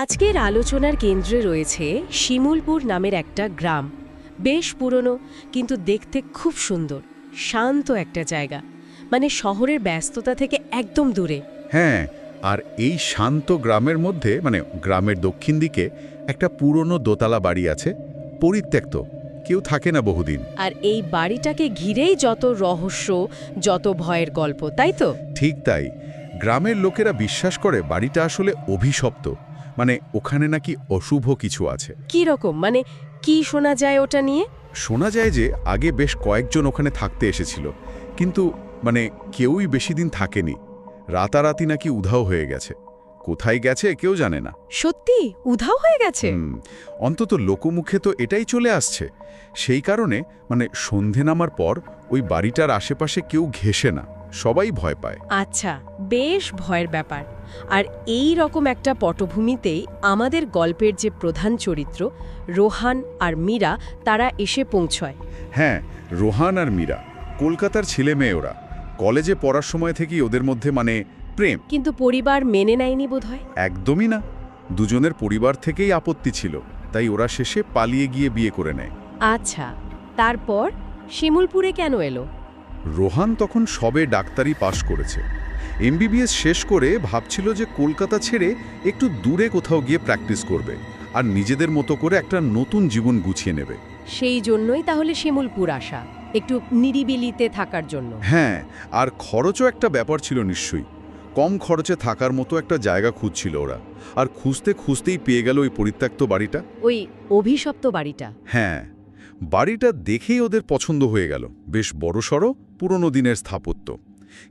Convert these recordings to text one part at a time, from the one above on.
আজকের আলোচনার কেন্দ্রে রয়েছে শিমুলপুর নামের একটা গ্রাম। বেশ পুরনো কিন্তু দেখতে খুব সুন্দর শান্ত একটা জায়গা। মানে শহরের ব্যস্ততা থেকে একদম দূরে। হ্যাঁ আর এই শান্ত গ্রামের মধ্যে মানে গ্রামের দক্ষিণ দিকে একটা পুরনো দোতলা বাড়ি আছে পরিত্যক্ত কেউ থাকে না বহুদিন। আর এই বাড়িটাকে ঘিরেই যত রহস্য যত ভয়ের গল্প তাই তো? ঠিক তাই। গ্রামের লোকেরা বিশ্বাস করে বাড়িটা আসলে অভিশপ্ত। মানে ওখানে নাকি অশুভ কিছু আছে। কি রকম মানে কি শোনা যায় ওটা নিয়ে? শোনা যায় যে আগে বেশ কয়েকজন ওখানে থাকতে এসেছিল কিন্তু মানে কেউই বেশি দিন থাকেনি। রাতারাতি নাকি উধাও হয়ে গেছে। কোথায় গেছে কেউ জানে না। সত্যি? উধাও হয়ে গেছে? অন্তত লোকমুখে তো এটাই চলে আসছে। সেই কারণে মানে সন্ধে নামার পর ওই বাড়িটার আশেপাশে কেউ ঘেসে না সবাই ভয় পায়। আচ্ছা বেশ ভয়ের ব্যাপার। আর এই রকম একটা পটভূমিতেই আমাদের গল্পের যে প্রধান চরিত্র রোহান আর মীরা তারা এসে পৌঁছয়। হ্যাঁ রোহান আর মীরা কলকাতার ছেলে মেয়ে ওরা। কলেজে পড়ার সময় থেকেই ওদের মধ্যে মানে প্রেম। কিন্তু পরিবার মেনে নেয়নি বোধহয়? একদমই না। দুজনের পরিবার থেকেই আপত্তি ছিল তাই ওরা শেষে পালিয়ে গিয়ে বিয়ে করে নেয়। আচ্ছা তারপর শিমুলপুরে কেন এলো? রোহান তখন সবে ডাক্তারি পাশ করেছে। এমবিবিএস শেষ করে ভাবছিল যে কলকাতা ছেড়ে একটু দূরে কোথাও গিয়ে প্র্যাকটিস করবে আর নিজেদের মতো করে একটা নতুন জীবন গুছিয়ে নেবে। সেই জন্যই তাহলে শিমুলপুর আসা একটু নিরিবিলিতে থাকার জন্য। হ্যাঁ আর খরচও একটা ব্যাপার ছিল নিশ্চয়ই। কম খরচে থাকার মতো একটা জায়গা খুঁজছিল ওরা। আর খুঁজতে খুঁজতেই পেয়ে গেল ওই পরিত্যক্ত বাড়িটা। ওই অভিশপ্ত বাড়িটা। হ্যাঁ বাড়িটা দেখেই ওদের পছন্দ হয়ে গেল। বেশ বড়সড় পুরনো দিনের স্থাপত্য।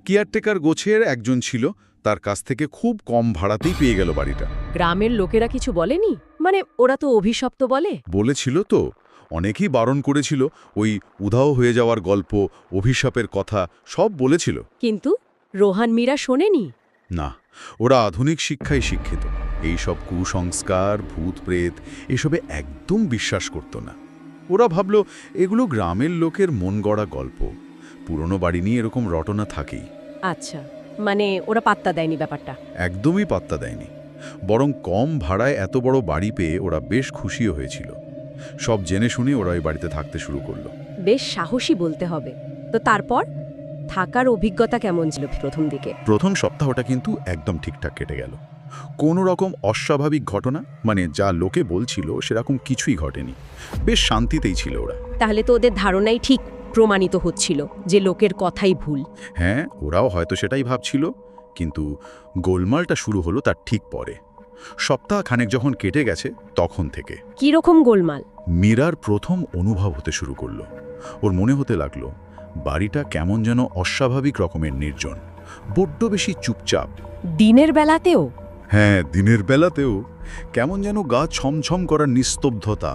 কেয়ারটেকার গোছের একজন ছিল তার কাছ থেকে খুব কম ভাড়াতেই পেয়ে গেল বাড়িটা। গ্রামের লোকেরা কিছু বলেনি? মানে ওরা তো অভিশপ্ত বলে? বলেছিল তো অনেকেই বারণ করেছিল ওই উধাও হয়ে যাওয়ার গল্প অভিশাপের কথা সব বলেছিল। কিন্তু রোহান মীরা শোনেনি? না ওরা আধুনিক শিক্ষায় শিক্ষিত। এই সব কুসংস্কার ভূত প্রেত এসবে একদম বিশ্বাস করত না। ওরা ভাবল এগুলো গ্রামের লোকের মন গড়া গল্প। পুরনো বাড়ি নিয়ে এরকম রটনা থাকেই। আচ্ছা মানে ওরা পাত্তা দেয়নি ব্যাপারটা? একদমই পাত্তা দেয়নি। বরং কম ভাড়ায় এত বড় বাড়ি পেয়ে ওরা বেশ খুশিও হয়েছিল। সব জেনে শুনে ওরা ওই বাড়িতে থাকতে শুরু করল। বেশ সাহসী বলতে হবে। তো তারপর? থাকার অভিজ্ঞতা কেমন ছিল প্রথম দিকে? প্রথম সপ্তাহটা কিন্তু একদম ঠিকঠাক কেটে গেল। কোনো রকম অস্বাভাবিক ঘটনা মানে যা লোকে বলছিল সেরকম কিছুই ঘটেনি। বেশ শান্তিতেই ছিল ওরা। তাহলে তো ওদের ধারণাই ঠিক। প্রমাণিত হচ্ছিল যে লোকের কথাই ভুল। হ্যাঁ ওরাও হয়তো সেটাই ভাবছিল কিন্তু গোলমালটা শুরু হলো তার ঠিক পরে। সপ্তাহ খানেক যখন কেটে গেছে তখন থেকে। কি রকম গোলমাল? মীরার প্রথম অনুভব হতে শুরু করল। ওর মনে হতে লাগল বাড়িটা কেমন যেন অস্বাভাবিক রকমের নির্জন বড্ড বেশি চুপচাপ। দিনের বেলাতেও? হ্যাঁ দিনের বেলাতেও। কেমন যেন গা ছমছম করার নিস্তব্ধতা।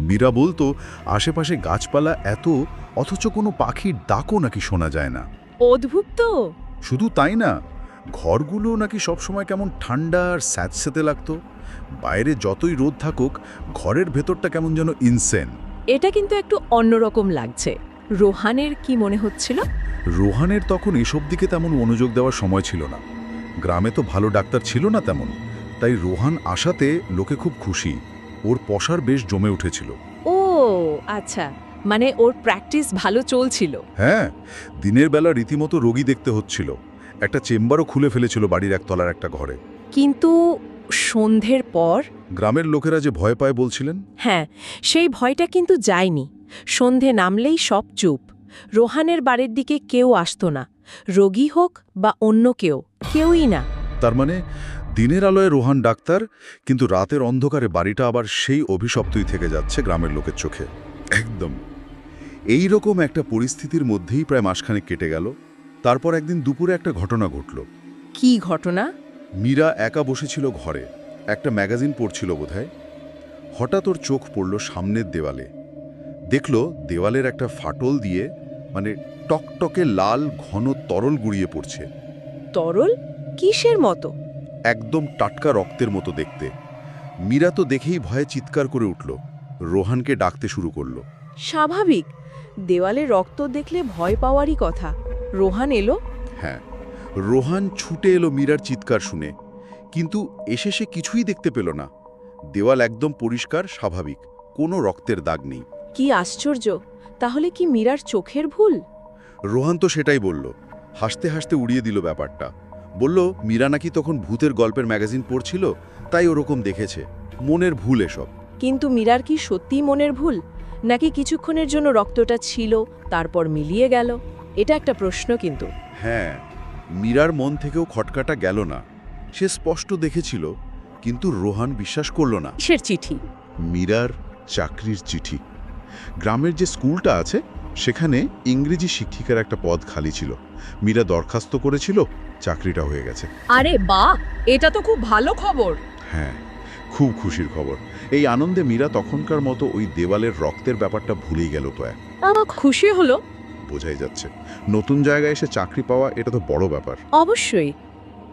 মীরা বলতো আশেপাশে গাছপালা এত অথচ কোনো পাখির ডাকও নাকি শোনা যায় না। অদ্ভুত তো। শুধু তাই না ঘরগুলো নাকি সবসময় কেমন ঠান্ডা আর স্যাঁতস্যাঁতে লাগতো। বাইরে যতই রোদ থাকুক ঘরের ভেতরটা কেমন যেন ইনসেন এটা কিন্তু একটু অন্যরকম লাগছে। রোহানের কি মনে হচ্ছিল? রোহানের তখন এসব দিকে তেমন মনোযোগ দেওয়ার সময় ছিল না। গ্রামে তো ভালো ডাক্তার ছিল না তেমন। তাই রোহান আসাতে লোকে খুব খুশি। ওর পশার বেশ জমে উঠেছিল। ও আচ্ছা। মানে ওর প্র্যাকটিস ভালো চলছিল। হ্যাঁ দিনের বেলা রীতিমতো রোগী দেখতে হচ্ছিল। একটা চেম্বারও খুলে ফেলেছিল বাড়ির একতলার একটা ঘরে। কিন্তু সন্ধ্যের পর গ্রামের লোকেরা যে ভয় পায় বলছিলেন? হ্যাঁ সেই ভয়টা কিন্তু যায়নি। সন্ধে নামলেই সব চুপ। রোহানের বাড়ির দিকে কেউ আসতো না। রোগী হোক বা অন্য কেউ কেউই না। তার মানে দিনের আলোয় রোহান ডাক্তার কিন্তু রাতের অন্ধকারে বাড়িটা আবার সেই অভিশপ্তই থেকে যাচ্ছে গ্রামের লোকের চোখে। একদম। এই রকম একটা পরিস্থিতির মধ্যেই প্রায় মাসখানেক কেটে গেল। তারপর একদিন দুপুরে একটা ঘটনা ঘটল। কি ঘটনা? মীরা একা বসেছিল ঘরে। একটা ম্যাগাজিন পড়ছিল বোধহয়। হঠাৎ ওর চোখ পড়ল সামনের দেওয়ালে। দেখল দেওয়ালের একটা ফাটল দিয়ে মানে টকটকে লাল ঘন তরল গুড়িয়ে পড়ছে। তরল? কিসের মতো? একদম টাটকা রক্তের মতো দেখতে। মীরা তো দেখেই ভয়ে চিৎকার করে উঠল। রোহানকে ডাকতে শুরু করল। স্বাভাবিক। দেওয়ালে রক্ত দেখলে ভয় পাওয়ারই কথা। রোহান এলো। হ্যাঁ রোহান ছুটে এলো মীরার চিৎকার শুনে। কিন্তু এসে সে কিছুই দেখতে পেল না। দেওয়াল একদম পরিষ্কার স্বাভাবিক কোনো রক্তের দাগ নেই। কি আশ্চর্য! তাহলে কি মীরার চোখের ভুল? রোহান তো সেটাই বলল। হাসতে হাসতে উড়িয়ে দিল ব্যাপারটা। বলল মীরা নাকি তখন ভূতের গল্পের ম্যাগাজিন পড়ছিল তাই ওরকম দেখেছে। মনের ভুল এসব। কিন্তু মীরার কি সত্যিই মনের ভুল? নাকি কিছুক্ষণের জন্য রক্তটা ছিল তারপর মিলিয়ে গেল? এটা একটা প্রশ্ন কিন্তু। হ্যাঁ মীরার মন থেকেও খটকাটা গেল না। সে স্পষ্ট দেখেছিল কিন্তু রোহান বিশ্বাস করল না। কিসের চিঠি? মীরার চাকরির চিঠি। গ্রামের যে স্কুলটা আছে সেখানে ইংরেজি শিক্ষিকার একটা পদ খালি ছিল। মীরা দরখাস্ত করেছিল চাকরিটা হয়ে গেছে। আরে বা এটা তো খুব ভালো খবর। হ্যাঁ খুব খুশির খবর। এই আনন্দে মীরা তখনকার মতো ওই দেওয়ালের রক্তের ব্যাপারটা ভুলেই গেল তো এক। খুশি হলো? বোঝাই যাচ্ছে। নতুন জায়গায় এসে চাকরি পাওয়া এটা তো বড় ব্যাপার। অবশ্যই।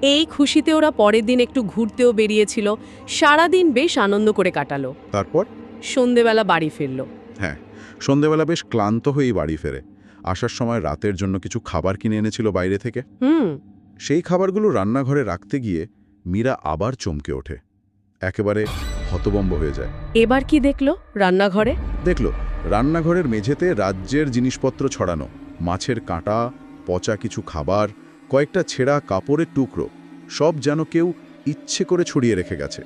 এই খুশিতে ওরা পরের দিন একটু ঘুরতেও বেরিয়েছিল। সারাদিন বেশ আনন্দ করে কাটালো। তারপর? সন্ধেবেলা বাড়ি ফিরলো। হ্যাঁ সন্ধেবেলা বেশ ক্লান্ত হয়েই বাড়ি ফেরে। আসার সময় রাতের জন্য কিছু খাবার কিনে এনেছিল বাইরে থেকে। হুম। সেই খাবারগুলো রান্নাঘরে রাখতে গিয়ে মীরা আবার চমকে ওঠে। একেবারে হতবম্ব হয়ে যায়। এবার কি দেখল রান্নাঘরে? দেখল রান্নাঘরের মেঝেতে রাজ্যের জিনিসপত্র ছড়ানো। মাছের কাঁটা পচা কিছু খাবার কয়েকটা ছেঁড়া কাপড়ের টুকরো সব যেন কেউ ইচ্ছে করে ছড়িয়ে রেখে গেছে।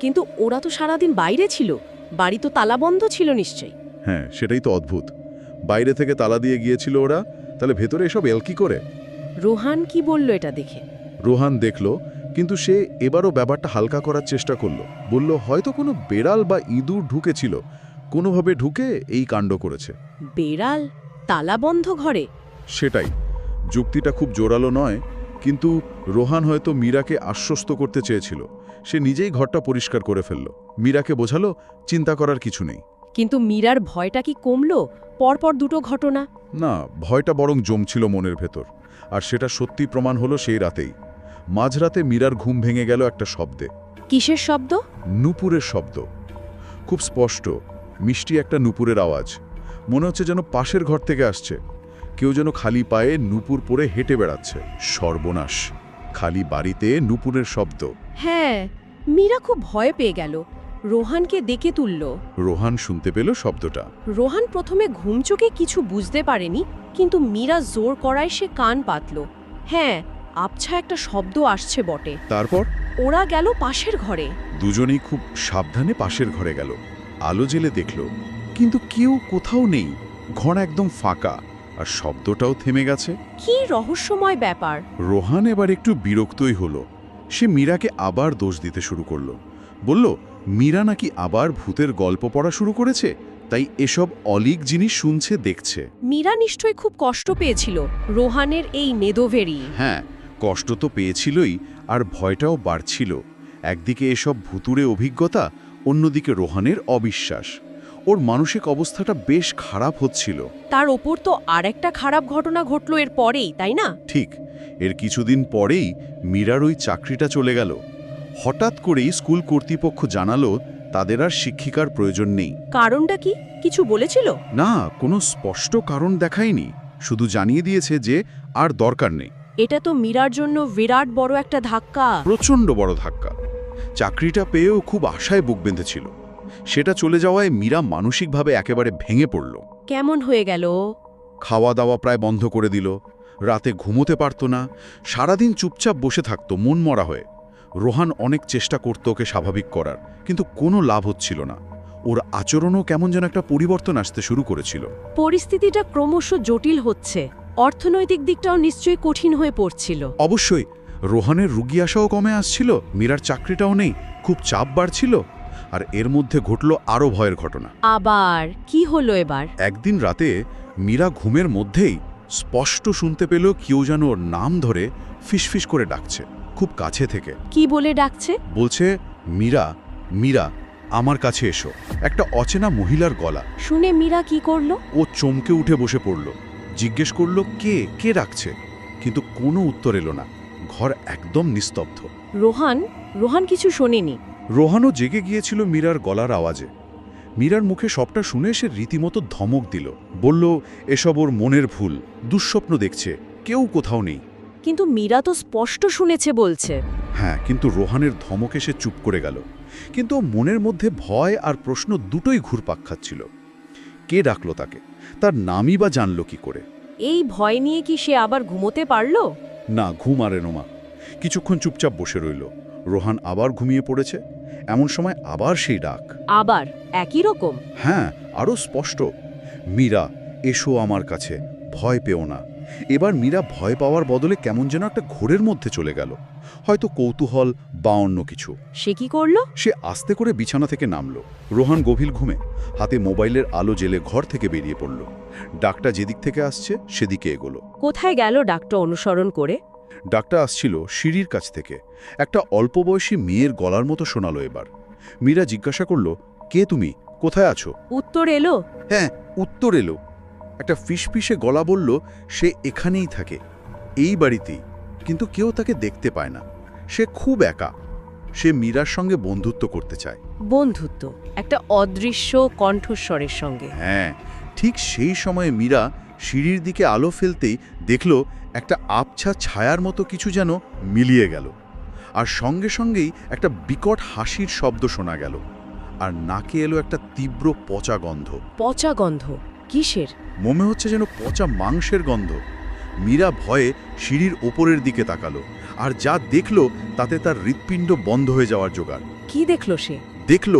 কিন্তু ওরা তো সারাদিন বাইরে ছিল। বাড়ি তো তালাবন্ধ ছিল নিশ্চয়ই। হ্যাঁ সেটাই তো অদ্ভুত। বাইরে থেকে তালা দিয়ে গিয়েছিল ওরা তাহলে ভেতরে এসব এলকি করে? রোহান কি বলল এটা দেখে? রোহান দেখল কিন্তু সে এবারও ব্যাপারটা হালকা করার চেষ্টা করল। বলল হয়তো কোনো বেড়াল বা ইঁদুর ঢুকেছিল। কোনোভাবে ঢুকে এই কাণ্ড করেছে। বেড়াল? তালাবন্ধ ঘরে? সেটাই। যুক্তিটা খুব জোরালো নয় কিন্তু রোহান হয়তো মীরাকে আশ্বস্ত করতে চেয়েছিল। সে নিজেই ঘরটা পরিষ্কার করে ফেলল। মীরাকে বোঝালো চিন্তা করার কিছু নেই। কিন্তু মীরার ভয়টা কি কমল? পরপর দুটো ঘটনা? না ভয়টা বরং জমছিল মনের ভেতর। আর সেটা সত্যি প্রমাণ হলো সেই রাতেই। মাঝরাতে মীরার ঘুম ভেঙে গেল একটা শব্দে। কিসের শব্দ? নুপুরের শব্দ। খুব স্পষ্ট মিষ্টি একটা নুপুরের আওয়াজ। মনে হচ্ছে যেন পাশের ঘর থেকে আসছে। কেউ যেন খালি পায়ে নুপুর পরে হেঁটে বেড়াচ্ছে। সর্বনাশ। খালি বাড়িতে নুপুরের শব্দ। হ্যাঁ মীরা খুব ভয় পেয়ে গেল। রোহানকে ডেকে তুলল। রোহান শুনতে পেল শব্দটা। রোহান প্রথমে ঘুম চোখে কিছু বুঝতে পারেনি কিন্তু মীরা জোর করায় সে কান পাতল। হ্যাঁ আবছা একটা শব্দ আসছে বটে। তারপর? ওরা গেল পাশের ঘরে। দুজনেই খুব সাবধানে পাশের ঘরে গেল। আলো জেলে দেখল। কিন্তু কেউ কোথাও নেই। ঘর একদম ফাঁকা। আর শব্দটাও থেমে গেছে। কি রহস্যময় ব্যাপার। রোহান এবার একটু বিরক্তই হলো। সে মীরাকে আবার দোষ দিতে শুরু করল। বলল মীরা নাকি আবার ভূতের গল্প পড়া শুরু করেছে? তাই এসব অলিক জিনিস শুনছে দেখছে। মীরা নিশ্চয়ই খুব কষ্ট পেয়েছিল। রোহানের এই নেদোভেরি। হ্যাঁ কষ্ট তো পেয়েছিলই আর ভয়টাও বাড়ছিল। একদিকে এসব ভুতুরে অভিজ্ঞতা অন্যদিকে রোহানের অবিশ্বাস। ওর মানসিক অবস্থাটা বেশ খারাপ হচ্ছিল। তার ওপর তো আর একটা খারাপ ঘটনা ঘটলো এর পরেই তাই না? ঠিক এর কিছুদিন পরেই মীরার ওই চাকরিটা চলে গেল। হঠাৎ করেই স্কুল কর্তৃপক্ষ জানালো তাদের আর শিক্ষিকার প্রয়োজন নেই। কারণটা কি? কিছু বলেছিল? না কোনো স্পষ্ট কারণ দেখায়নি। শুধু জানিয়ে দিয়েছে যে আর দরকার নেই। এটা তো মীরার জন্য বিরাট বড় একটা ধাক্কা। প্রচণ্ড বড় ধাক্কা। চাকরিটা পেয়েও খুব আশায় বুক বেঁধেছিল। সেটা চলে যাওয়ায় মীরা মানসিকভাবে একেবারে ভেঙে পড়ল। কেমন হয়ে গেল? খাওয়া দাওয়া প্রায় বন্ধ করে দিল। রাতে ঘুমোতে পারত না। সারাদিন চুপচাপ বসে থাকতো মন মরা হয়ে। রোহান অনেক চেষ্টা করত ওকে স্বাভাবিক করার কিন্তু কোনো লাভ হচ্ছিল না। ওর আচরণও কেমন যেন একটা পরিবর্তন আসতে শুরু করেছিল। পরিস্থিতিটা ক্রমশ জটিল হচ্ছে। অর্থনৈতিক দিকটাও নিশ্চয়ই কঠিন হয়ে পড়ছিল। অবশ্যই রোহানের রুগী আসাও কমে আসছিল মীরার চাকরিটাও নেই খুব চাপ বাড়ছিল আর এর মধ্যে ঘটল আরও ভয়ের ঘটনা। আবার কি হলো এবার? একদিন রাতে মীরা ঘুমের মধ্যেই স্পষ্ট শুনতে পেল কেউ যেন ওর নাম ধরে ফিসফিস করে ডাকছে খুব কাছে থেকে। কি বলে ডাকছে? বলছে মীরা মীরা আমার কাছে এসো। একটা অচেনা মহিলার গলা। শুনে মীরা কি করল? ও চমকে উঠে বসে পড়ল। জিজ্ঞেস করল কে কে রাখছে? কিন্তু কোনো উত্তর এলো না। ঘর একদম নিস্তব্ধ। রোহান রোহান কিছু শোনেনি। রোহানও জেগে গিয়েছিল মীরার গলার আওয়াজে। মীরার মুখে সবটা শুনে সে রীতিমতো ধমক দিল। বলল এসব ওর মনের ভুল দুঃস্বপ্ন দেখছে কেউ কোথাও নেই। কিন্তু মীরা তো স্পষ্ট শুনেছে বলছে। হ্যাঁ কিন্তু রোহানের ধমকে সে চুপ করে গেল। কিন্তু মনের মধ্যে ভয় আর প্রশ্ন দুটোই ঘুরপাক খাচ্ছিল। কে ডাকলো তাকে? তার নামই বা জানল কি করে? এই ভয় নিয়ে কি সে আবার ঘুমোতে পারল? না ঘুম আরে নোমা। কিছুক্ষণ চুপচাপ বসে রইল। রোহান আবার ঘুমিয়ে পড়েছে। এমন সময় আবার সেই ডাক। আবার? একই রকম? হ্যাঁ আরও স্পষ্ট। মীরা এসো আমার কাছে। ভয় পেও না। এবার মীরা ভয় পাওয়ার বদলে কেমন যেন একটা ঘোরের মধ্যে চলে গেল। হয়তো কৌতূহল বা অন্য কিছু। সে কি করল? সে আস্তে করে বিছানা থেকে নামল। রোহান গভীর ঘুমে হাতে মোবাইলের আলো জেলে ঘর থেকে বেরিয়ে পড়ল। ডাকটা যেদিক থেকে আসছে সেদিকে এগোলো। কোথায় গেল ডাক্তার অনুসরণ করে? ডাকটা আসছিল সিঁড়ির কাছ থেকে। একটা অল্প বয়সী মেয়ের গলার মতো শোনালো এবার। মীরা জিজ্ঞাসা করল কে তুমি? কোথায় আছো? উত্তর এলো। হ্যাঁ উত্তর এলো। একটা ফিসফিসে গলা বলল সে এখানেই থাকে এই বাড়িতেই। কিন্তু কেউ তাকে দেখতে পায় না। সে খুব একা। সে মীরার সঙ্গে বন্ধুত্ব করতে চায়। বন্ধুত্ব একটা অদৃশ্য কণ্ঠস্বরের সঙ্গে। হ্যাঁ ঠিক সেই সময়ে মীরা সিঁড়ির দিকে আলো ফেলতেই দেখল একটা আবছা ছায়ার মতো কিছু যেন মিলিয়ে গেল। আর সঙ্গে সঙ্গেই একটা বিকট হাসির শব্দ শোনা গেল। আর নাকে এলো একটা তীব্র পচা গন্ধ। পচা গন্ধ কিসের? মনে হচ্ছে যেন পচা মাংসের গন্ধ। মীরা ভয়ে সিঁড়ির ওপরের দিকে তাকালো আর যা দেখল তাতে তার হৃৎপিণ্ড বন্ধ হয়ে যাওয়ার জোগাড়। কি দেখল সে? দেখল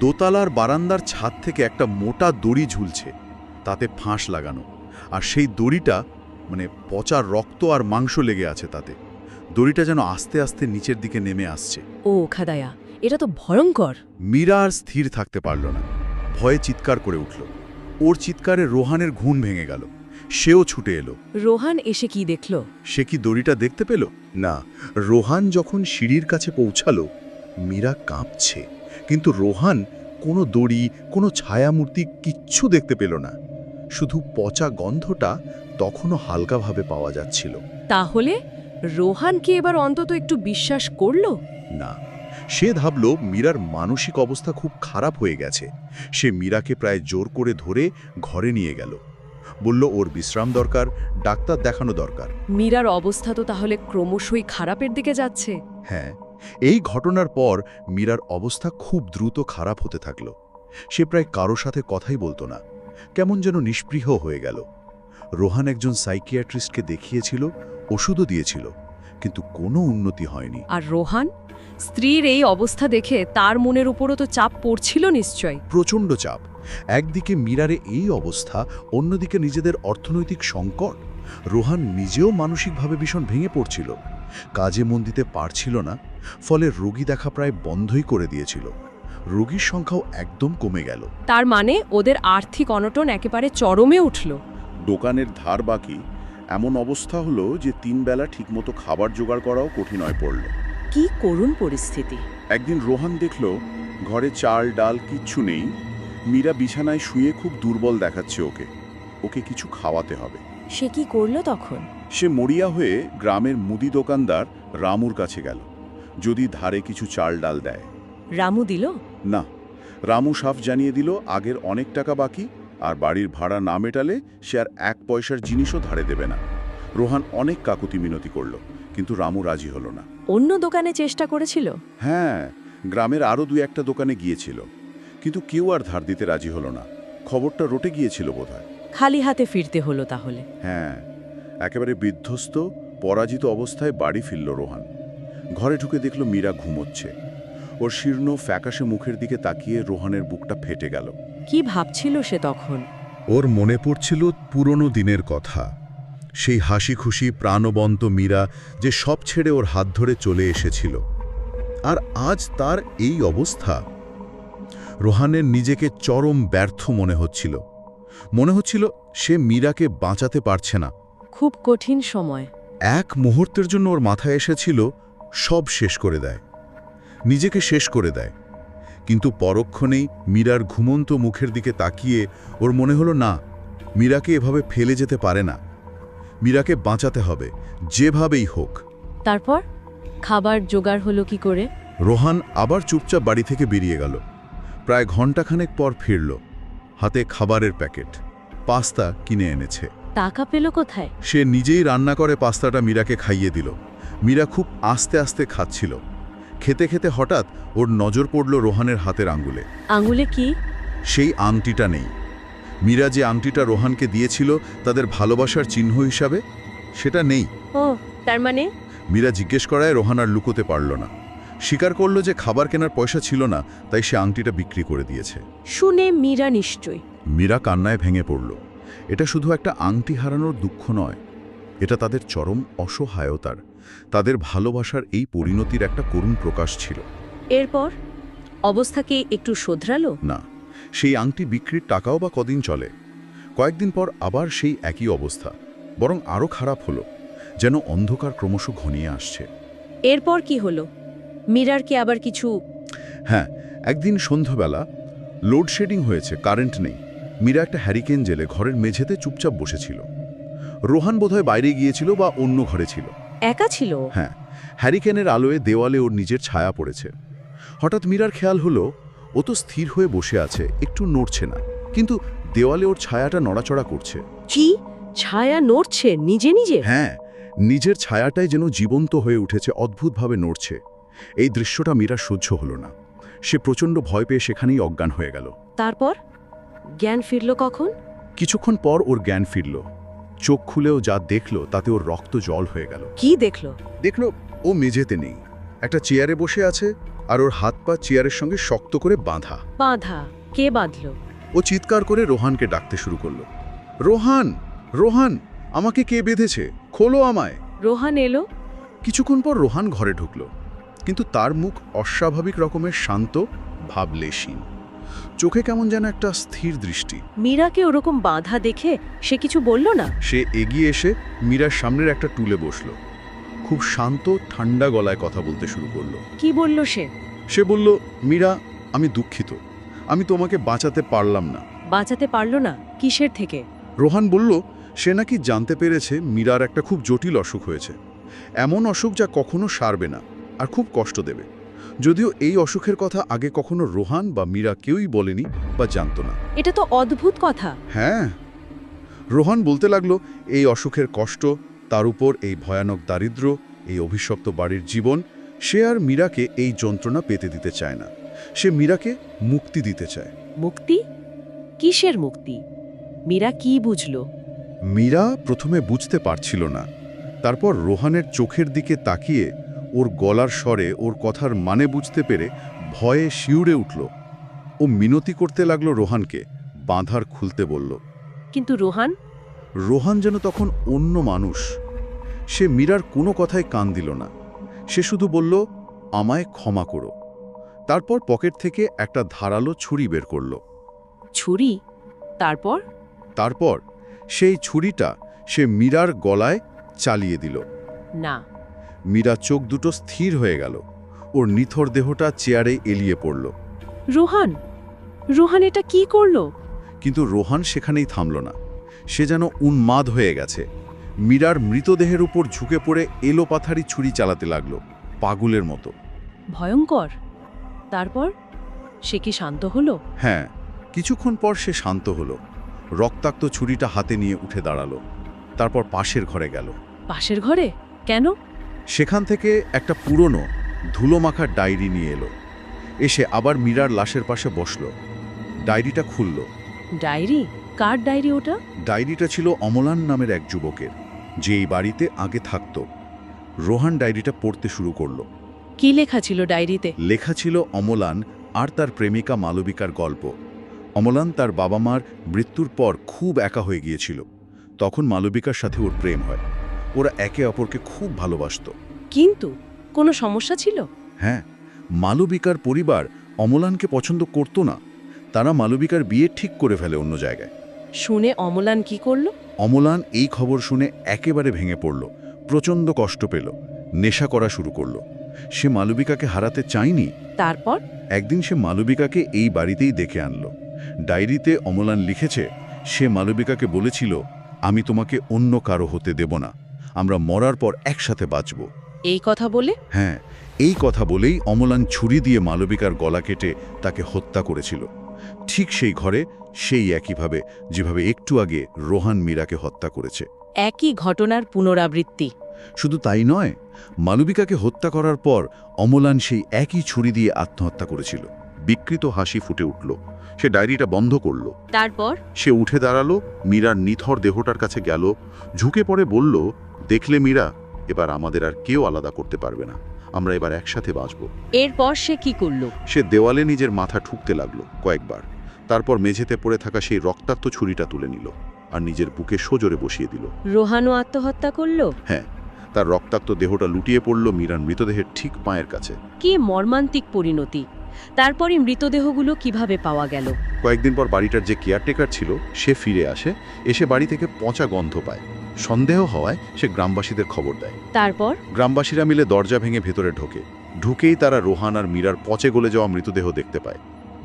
দোতলার বারান্দার ছাদ থেকে একটা মোটা দড়ি ঝুলছে তাতে ফাঁস লাগানো আর সেই দড়িটা মানে পচা রক্ত আর মাংস লেগে আছে তাতে। দড়িটা যেন আস্তে আস্তে নিচের দিকে নেমে আসছে। ও খাদায়া এটা তো ভয়ঙ্কর। মীরা আর স্থির থাকতে পারল না ভয়ে চিৎকার করে উঠল। ওর চিৎকারে রোহানের ঘুম ভেঙে গেল। সেও ছুটে এলো। রোহান এসে কি দেখল? সে কি দড়িটা দেখতে পেল? না রোহান যখন সিঁড়ির কাছে পৌঁছালো মীরা কাঁপছে। কিন্তু রোহান কোনো দড়ি কোনো ছায়ামূর্তি কিচ্ছু দেখতে পেল না। শুধু পচা গন্ধটা তখনও হালকাভাবে পাওয়া যাচ্ছিল। তাহলে রোহান কি এবার অন্তত একটু বিশ্বাস করল? না সে ভাবল মীরার মানসিক অবস্থা খুব খারাপ হয়ে গেছে। সে মীরাকে প্রায় জোর করে ধরে ঘরে নিয়ে গেল। বলল ওর বিশ্রাম দরকার ডাক্তার দেখানো দরকার। মীরার অবস্থা তো তাহলে ক্রমশই খারাপের দিকে যাচ্ছে। হ্যাঁ এই ঘটনার পর মীরার অবস্থা খুব দ্রুত খারাপ হতে থাকল। সে প্রায় কারও সাথে কথাই বলতো না কেমন যেন নিষ্পৃহ হয়ে গেল। রোহান একজন সাইকিয়াট্রিস্টকে দেখিয়েছিল ওষুধও দিয়েছিল কিন্তু কোনো উন্নতি হয়নি। আর রোহান? স্ত্রীর এই অবস্থা দেখে তার মনের উপরও তো চাপ পড়ছিল নিশ্চয়। প্রচণ্ড চাপ। একদিকে মিরারে এই অবস্থা অন্যদিকে নিজেদের অর্থনৈতিক সংকট। রোহান নিজেও মানসিকভাবে ভীষণ ভেঙে পড়ছিল। কাজে মন দিতে পারছিল না ফলে রোগী দেখা প্রায় বন্ধই করে দিয়েছিল। রোগীর সংখ্যাও একদম কমে গেল। তার মানে ওদের আর্থিক অনটন একেবারে চরমে উঠল। দোকানের ধার বাকি। এমন অবস্থা হলো যে তিন বেলা ঠিকমতো খাবার জোগাড় করাও কঠিন হয়ে পড়ল। কি করুণ পরিস্থিতি। একদিন রোহান দেখল ঘরে চাল ডাল কিচ্ছু নেই। মীরা বিছানায় শুয়ে খুব দুর্বল দেখাচ্ছে ওকে। ওকে কিছু খাওয়াতে হবে। সে কি করল তখন? সে মরিয়া হয়ে গ্রামের মুদি দোকানদার রামুর কাছে গেল। যদি ধারে কিছু চাল ডাল দেয়। রামু দিল? না রামু সাফ জানিয়ে দিল আগের অনেক টাকা বাকি আর বাড়ির ভাড়া না মেটালে সে আর এক পয়সার জিনিসও ধারে দেবে না। রোহান অনেক কাকুতি মিনতি করল কিন্তু রামু রাজি হলো না। অন্য দোকানে চেষ্টা করেছিল? হ্যাঁ গ্রামের আরও দু একটা দোকানে গিয়েছিল কিন্তু কেউ আর ধার দিতে রাজি হলো না। খবরটা রটে গিয়েছিল বোধহয়। খালি হাতে ফিরতে হলো তাহলে। হ্যাঁ একেবারে বিধ্বস্ত পরাজিত অবস্থায় বাড়ি ফিরল রোহান। ঘরে ঢুকে দেখল মীরা ঘুমোচ্ছে। ওর শীর্ণ ফ্যাকাশে মুখের দিকে তাকিয়ে রোহানের বুকটা ফেটে গেল। কি ভাবছিল সে তখন? ওর মনে পড়ছিল পুরনো দিনের কথা। সেই হাসি খুশি প্রাণবন্ত মীরা যে সব ছেড়ে ওর হাত ধরে চলে এসেছিল। আর আজ তার এই অবস্থা। রোহানের নিজেকে চরম ব্যর্থ মনে হচ্ছিল। মনে হচ্ছিল সে মীরাকে বাঁচাতে পারছে না। খুব কঠিন সময়। এক মুহূর্তের জন্য ওর মাথায় এসেছিল সব শেষ করে দেয়। নিজেকে শেষ করে দেয়। কিন্তু পরক্ষণেই মীরার ঘুমন্ত মুখের দিকে তাকিয়ে ওর মনে হলো না মীরাকে এভাবে ফেলে যেতে পারে না। মীরাকে বাঁচাতে হবে যেভাবেই হোক। তারপর খাবার জোগাড় হলো কি করে? রোহান আবার চুপচাপ বাড়ি থেকে বেরিয়ে গেল। প্রায় ঘণ্টাখানেক পর ফিরল হাতে খাবারের প্যাকেট পাস্তা কিনে এনেছে। টাকা পেল কোথায়? সে নিজেই রান্না করে পাস্তাটা মীরাকে খাইয়ে দিল। মীরা খুব আস্তে আস্তে খাচ্ছিল। খেতে খেতে হঠাৎ ওর নজর পড়ল রোহানের হাতের আঙ্গুলে আঙ্গুলে কি? সেই আংটিটা নেই। মীরা যে আংটিটা রোহানকে দিয়েছিল তাদের ভালোবাসার চিহ্ন হিসাবে সেটা নেই। ও তার মানে? মীরা জিজ্ঞেস করায় রোহান আর লুকোতে পারল না। স্বীকার করল যে খাবার কেনার পয়সা ছিল না তাই সে আংটিটা বিক্রি করে দিয়েছে। শুনে মীরা নিশ্চয় মীরা কান্নায় ভেঙে পড়ল। এটা শুধু একটা আংটি হারানোর দুঃখ নয় এটা তাদের চরম অসহায়তার। তাদের ভালোবাসার এই পরিণতির একটা করুণ প্রকাশ ছিল। এরপর? অবস্থা কি একটু শোধরালো? না। সেই আংটি বিক্রির টাকাও বা কদিন চলে। কয়েকদিন পর আবার সেই একই অবস্থা বরং আরও খারাপ হলো যেন অন্ধকার ক্রমশ ঘনিয়ে আসছে। এরপর কি হলো? মিরার কি আবার কিছু হ্যাঁ একদিন সন্ধ্যাবেলা লোডশেডিং হয়েছে কারেন্ট নেই। মীরা একটা হ্যারিকেন জেলে ঘরের মেঝেতে চুপচাপ বসেছিল। রোহান বোধহয় বাইরে গিয়েছিল বা অন্য ঘরে ছিল। একা ছিল? হ্যাঁ হ্যারিকেনের আলোয় দেওয়ালে ওর নিজের ছায়া পড়েছে। হঠাৎ মীরার খেয়াল হলো ও তো স্থির হয়ে বসে আছে একটু নড়ছে না। কিন্তু দেওয়ালে ওর ছায়াটা নড়াচড়া করছে। কি? ছায়া নড়ছে? নিজে নিজে? হ্যাঁ নিজের ছায়াটাই যেন জীবন্ত হয়ে উঠেছে অদ্ভুতভাবে নড়ছে। এই দৃশ্যটা মীরা সহ্য হলো না। সে প্রচণ্ড ভয় পেয়ে সেখানেই অজ্ঞান হয়ে গেল। তারপর? জ্ঞান ফিরল কখন? কিছুক্ষণ পর ওর জ্ঞান ফিরল। চোখ খুলেও যা দেখল তাতে ওর রক্ত জল হয়ে গেল। কি দেখল? দেখল ও মেঝেতে নেই। একটা চেয়ারে বসে আছে আর ওর হাত পা চেয়ারের সঙ্গে শক্ত করে বাঁধা। বাঁধা। কে বাঁধলো? ও চিৎকার করে রোহানকে ডাকতে শুরু করল। রোহান রোহান আমাকে কে বেঁধেছে? খোলো আমায়। রোহান এলো? কিছুক্ষণ পর রোহান ঘরে ঢুকল। কিন্তু তার মুখ অস্বাভাবিক রকমের শান্ত ভাবলেশীন চোখে কেমন যেন একটা স্থির দৃষ্টি। মীরাকে ওরকম বাঁধা দেখে সে কিছু বলল না? সে এগিয়ে এসে মীরার সামনের একটা টুলে বসল। খুব শান্ত ঠান্ডা গলায় কথা বলতে শুরু করল। কি বলল সে? সে বলল মীরা আমি দুঃখিত। আমি তোমাকে বাঁচাতে পারলাম না। বাঁচাতে পারল না? কিসের থেকে? রোহান বলল সে নাকি জানতে পেরেছে মীরার একটা খুব জটিল অসুখ হয়েছে। এমন অসুখ যা কখনো সারবে না আর খুব কষ্ট দেবে। যদিও এই অসুখের কথা আগে কখনো রোহান বা মীরা কেউই বলেনি বা জানতো না। এটা তো অদ্ভুত কথা। হ্যাঁ। রোহান বলতে লাগল এই অসুখের কষ্ট তার উপর এই ভয়ানক দারিদ্র এই অভিশপ্ত বাড়ির জীবন সে আর মীরাকে এই যন্ত্রণা পেতে দিতে চায় না। সে মীরাকে মুক্তি দিতে চায়। মুক্তি? কিসের মুক্তি? মীরা কি বুঝলো? মীরা প্রথমে বুঝতে পারছিল না। তারপর রোহানের চোখের দিকে তাকিয়ে ওর গলার স্বরে ওর কথার মানে বুঝতে পেরে ভয়ে শিউরে উঠল। ও মিনতি করতে লাগল রোহানকে বাঁধার খুলতে বলল কিন্তু রোহান রোহান যেন তখন অন্য মানুষ। সে মীরার কোনো কথায় কান দিল না। সে শুধু বলল আমায় ক্ষমা করো। তারপর পকেট থেকে একটা ধারালো ছুরি বের করল। ছুরি? তারপর? তারপর সেই ছুরিটা সে মীরার গলায় চালিয়ে দিল। না। মীরা চোখ দুটো স্থির হয়ে গেল। ওর নিথর দেহটা চেয়ারে এলিয়ে পড়ল। রোহান? রোহান এটা কি করল? কিন্তু রোহান সেখানেই থামল না। সে যেন উন্মাদ হয়ে গেছে। মীরার মৃতদেহের উপর ঝুঁকে পড়ে এলো পাথারি ছুরি চালাতে লাগল পাগুলের মতো। ভয়ঙ্কর। তারপর? সে কি শান্ত হলো? হ্যাঁ কিছুক্ষণ পর সে শান্ত হলো। রক্তাক্ত ছুরিটা হাতে নিয়ে উঠে দাঁড়াল। তারপর পাশের ঘরে গেল। পাশের ঘরে? কেন? সেখান থেকে একটা পুরনো ধুলোমাখা ডায়েরি নিয়ে এলো। এসে আবার মীরার লাশের পাশে বসল। ডায়েরিটা খুলল। ডায়েরি? কার ডায়েরি ওটা? ডায়েরিটা ছিল অমলান নামের এক যুবকের যে এই বাড়িতে আগে থাকত। রোহান ডায়েরিটা পড়তে শুরু করল। কি লেখা ছিল ডায়েরিতে? লেখা ছিল অমলান আর তার প্রেমিকা মালবিকার গল্প। অমলান তার বাবা মার মৃত্যুর পর খুব একা হয়ে গিয়েছিল। তখন মালবিকার সাথে ওর প্রেম হয়। ওরা একে অপরকে খুব ভালোবাসত। কিন্তু কোনো সমস্যা ছিল? হ্যাঁ মালবিকার পরিবার অমলানকে পছন্দ করত না। তারা মালবিকার বিয়ে ঠিক করে ফেলে অন্য জায়গায়। শুনে অমলান কি করল? অমলান এই খবর শুনে একেবারে ভেঙে পড়ল প্রচণ্ড কষ্ট পেল নেশা করা শুরু করল। সে মালবিকাকে হারাতে চায়নি? তারপর? একদিন সে মালবিকাকে এই বাড়িতেই দেখে আনলো। ডায়েরিতে অমলান লিখেছে সে মালবিকাকে বলেছিল আমি তোমাকে অন্য কারও হতে দেব না আমরা মরার পর একসাথে বাঁচব। এই কথা বলে? হ্যাঁ এই কথা বলেই অমলান ছুরি দিয়ে মালবিকার গলা কেটে তাকে হত্যা করেছিল। ঠিক সেই ঘরে সেই একইভাবে যেভাবে একটু আগে রোহান মীরাকে হত্যা করেছে। একই ঘটনার পুনরাবৃত্তি। শুধু তাই নয় মালবিকাকে হত্যা করার পর অমলান সেই একই ছুরি দিয়ে আত্মহত্যা করেছিল। বিকৃত হাসি ফুটে উঠল। সে ডায়েরিটা বন্ধ করল। তারপর? সে উঠে দাঁড়াল মীরার নিথর দেহটার কাছে গেল ঝুঁকে পড়ে বলল দেখলে মীরা এবার আমাদের আর কেউ আলাদা করতে পারবে না। আমরা এবার একসাথে বাঁচব। এরপর সে কি করল? সে দেওয়ালে নিজের মাথা ঠুকতে লাগল কয়েকবার। তারপর মেঝেতে পড়ে থাকা সেই রক্তাক্ত ছুরিটা তুলে নিল আর নিজের বুকে সোজরে বসিয়ে দিল। রোহানও আত্মহত্যা করল? হ্যাঁ তার রক্তাক্ত দেহটা লুটিয়ে পড়ল মীরার মৃতদেহের ঠিক পায়ের কাছে। কি মর্মান্তিক পরিণতি! তারপরে মৃতদেহগুলো কীভাবে পাওয়া গেল? কয়েকদিন পর বাড়িটার যে কেয়ারটেকার ছিল সে ফিরে আসে এসে বাড়ি থেকে পচা গন্ধ পায়। সন্দেহ হওয়ায় সে গ্রামবাসীদের খবর দেয়। তারপর? গ্রামবাসীরা মিলে দরজা ভেঙে ভেতরে ঢোকে। ঢুকেই তারা রোহান আর মীরার পচে গলে যাওয়া মৃতদেহ দেখতে পায়।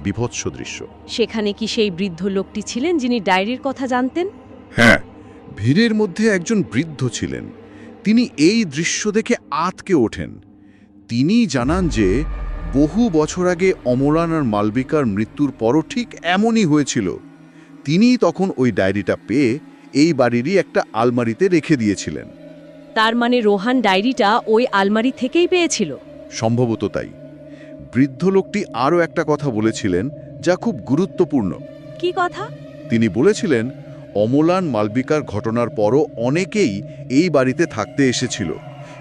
বিভৎস দৃশ্য। সেখানে কি সেই বৃদ্ধ লোকটি ছিলেন যিনি ডায়েরির কথা জানতেন? হ্যাঁ ভিড়ের মধ্যে একজন বৃদ্ধ ছিলেন। তিনি এই দৃশ্য দেখে আতকে ওঠেন। তিনি জানান যে বহু বছর আগে অমরান আর মালবিকার মৃত্যুর পরও ঠিক এমনই হয়েছিল। তিনি তখন ওই ডায়েরিটা পেয়ে এই বাড়িরই একটা আলমারিতে রেখে দিয়েছিলেন। তার মানে রোহান ডায়েরিটা ওই আলমারি থেকেই পেয়েছিল? সম্ভবত তাই। বৃদ্ধ লোকটি আরও একটা কথা বলেছিলেন যা খুব গুরুত্বপূর্ণ। কি কথা? তিনি বলেছিলেন অমলান মালবিকার ঘটনার পরও অনেকেই এই বাড়িতে থাকতে এসেছিল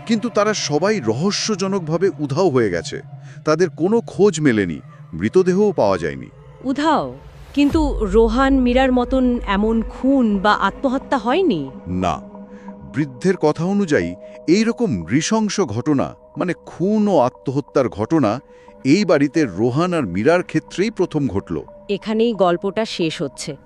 কিন্তু তারা সবাই রহস্যজনকভাবে উধাও হয়ে গেছে। তাদের কোনো খোঁজ মেলেনি মৃতদেহও পাওয়া যায়নি। উধাও? কিন্তু রোহান মীরার মতন এমন খুন বা আত্মহত্যা হয়নি? না। বৃদ্ধের কথা অনুযায়ী এই রকম নৃশংস ঘটনা মানে খুন ও আত্মহত্যার ঘটনা এই বাড়িতে রোহান আর মীরার ক্ষেত্রেই প্রথম ঘটল। এখানেই গল্পটা শেষ হচ্ছে।